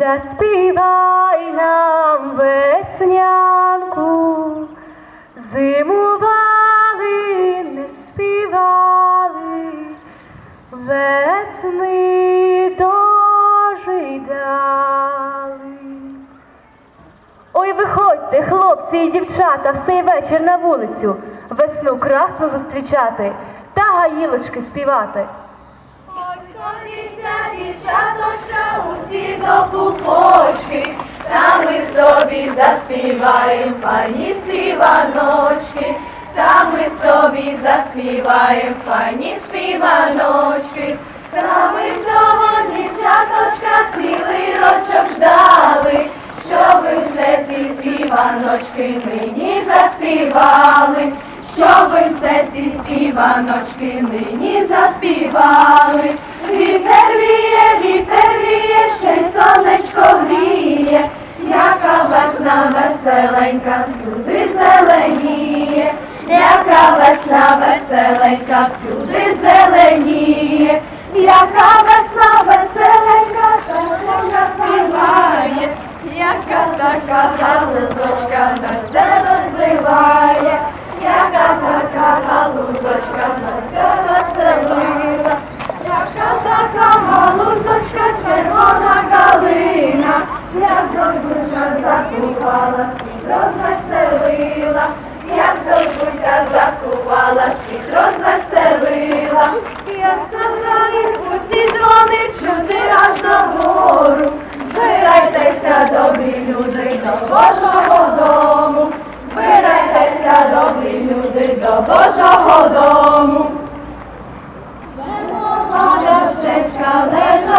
заспівай нам веснянку, зимували, не співали, весни дожидали. Ой, виходьте, хлопці і дівчата, в цей вечір на вулицю, весну красну зустрічати та гаїлочки співати. Дівчаточка, усі до пупочки, та ми собі заспіваєм фані співаночки, та ми собі заспіваєм фані співаночки, та ми сьогодні, дівчаточка, цілий рочок ждали, щоби все ці співаночки нині заспівали. Щоби все ці співаночки нині заспівали. Вітер віє, вітер віє, ще й сонечко гріє, яка весна веселенька, всюди зеленіє, яка весна веселенька, всюди зеленіє, яка весна веселенька, та співає, яка така галузочка на все розливає, яка така галузочка на все розселила, яка така галузочка, червона калина, як зозулька закупала, всіх розвеселила, як зозулька закупала, всіх розвеселила, як зазраїть усі дзвони чути аж до гору. Збирайтеся, добрі люди, до Божого дому. Збирайтеся, добрі люди, до Божого дому. Дощечка лежала, лежала,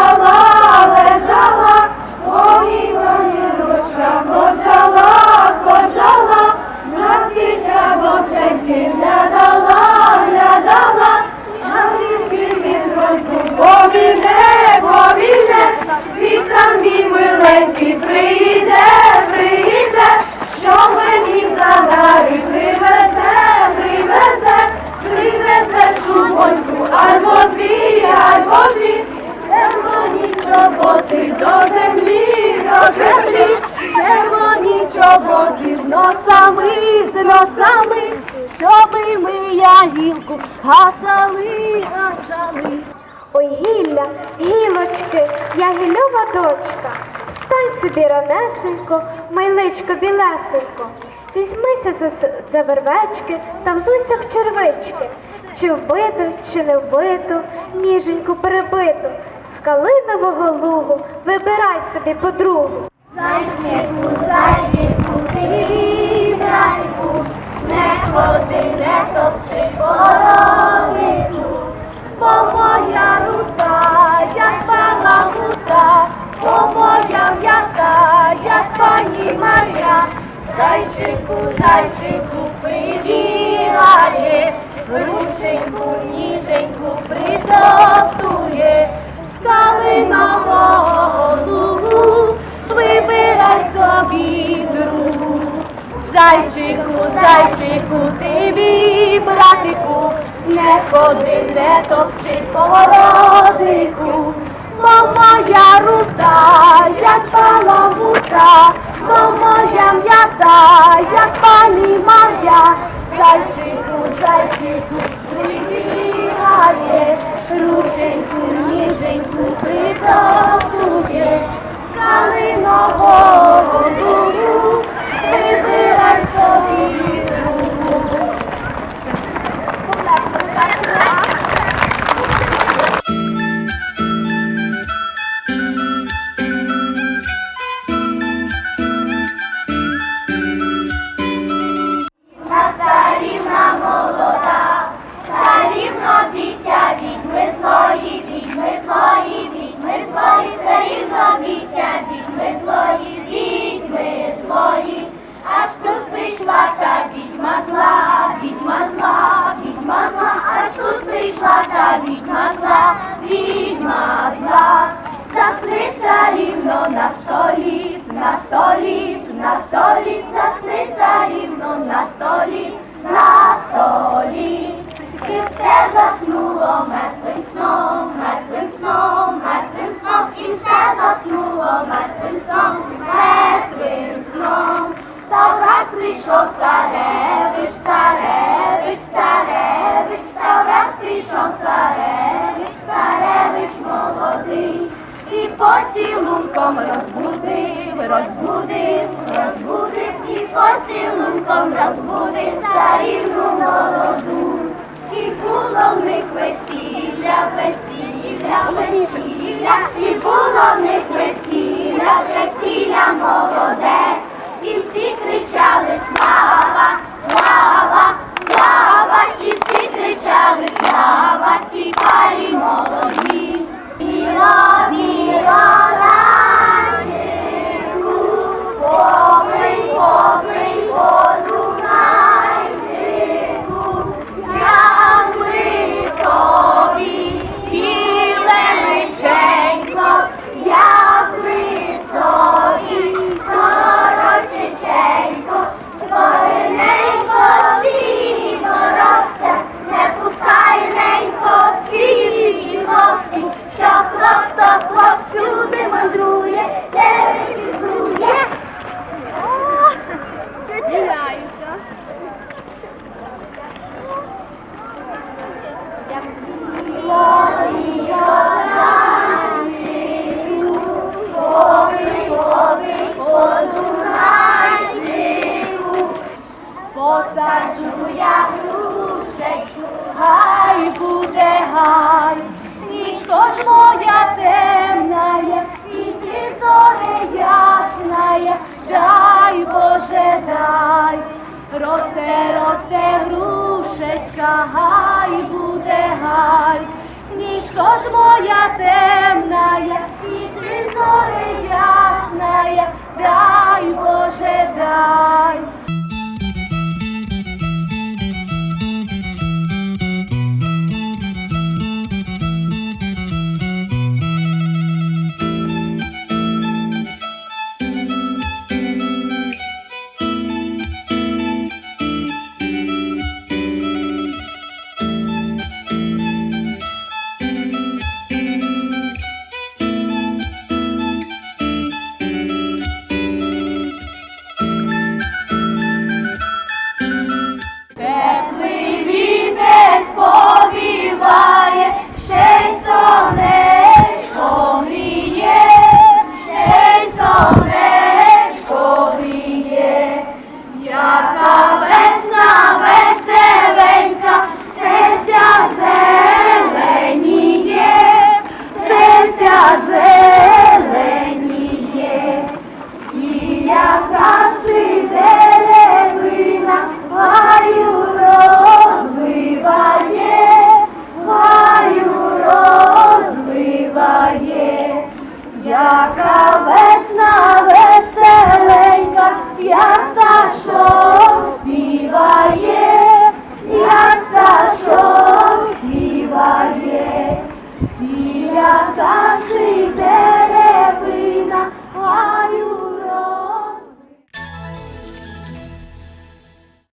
ягілку гасали, гасали. Ой, гілля, гілочки, я гільова дочка. Встань собі ранесенько, майличко білесенько. Візьмися за, за вервечки та взуйся в червички. Чи вбиту, чи не вбиту, ніженьку перебиту. З калинового лугу вибирай собі подругу. Зайчику, зайчику, ти не ходи, не Мар'я, зайчику, зайчику, прибігає, рученьку, ніженьку притоптує, з калинового лугу вибирай собі другу. Зайчику, зайчику, ти мій братику, не ходи, не топчи породику, як пані Мар'я, зайчику, зайчику, прибігає, рученьку, ніженьку притоптує, з столі, на столі, на столі, засни царівно на столі, на столі. І все заснуло мертвим сном, мертвим сном, мертвим сном, і все заснуло мертвим сном, мертвим сном. Та враз прийшов царевич, царевич, царевич, та враз прийшов царевич, царевич молодий. І поцілунком розбудив, розбудив, розбудив, і поцілунком розбудив царівну молоду. І було в них весілля, весілля, весілля, і було в них весілля, весілля молоде. Посаджу я грушечку, гай буде гай, нічко ж моя темная, і ти зоре ясная, дай Боже, дай, росте, росте грушечка, гай буде гай, нічко ж моя темная, і ти зоре ясная, дай Боже, дай. Як та, співає, як та, що співає, яка сиде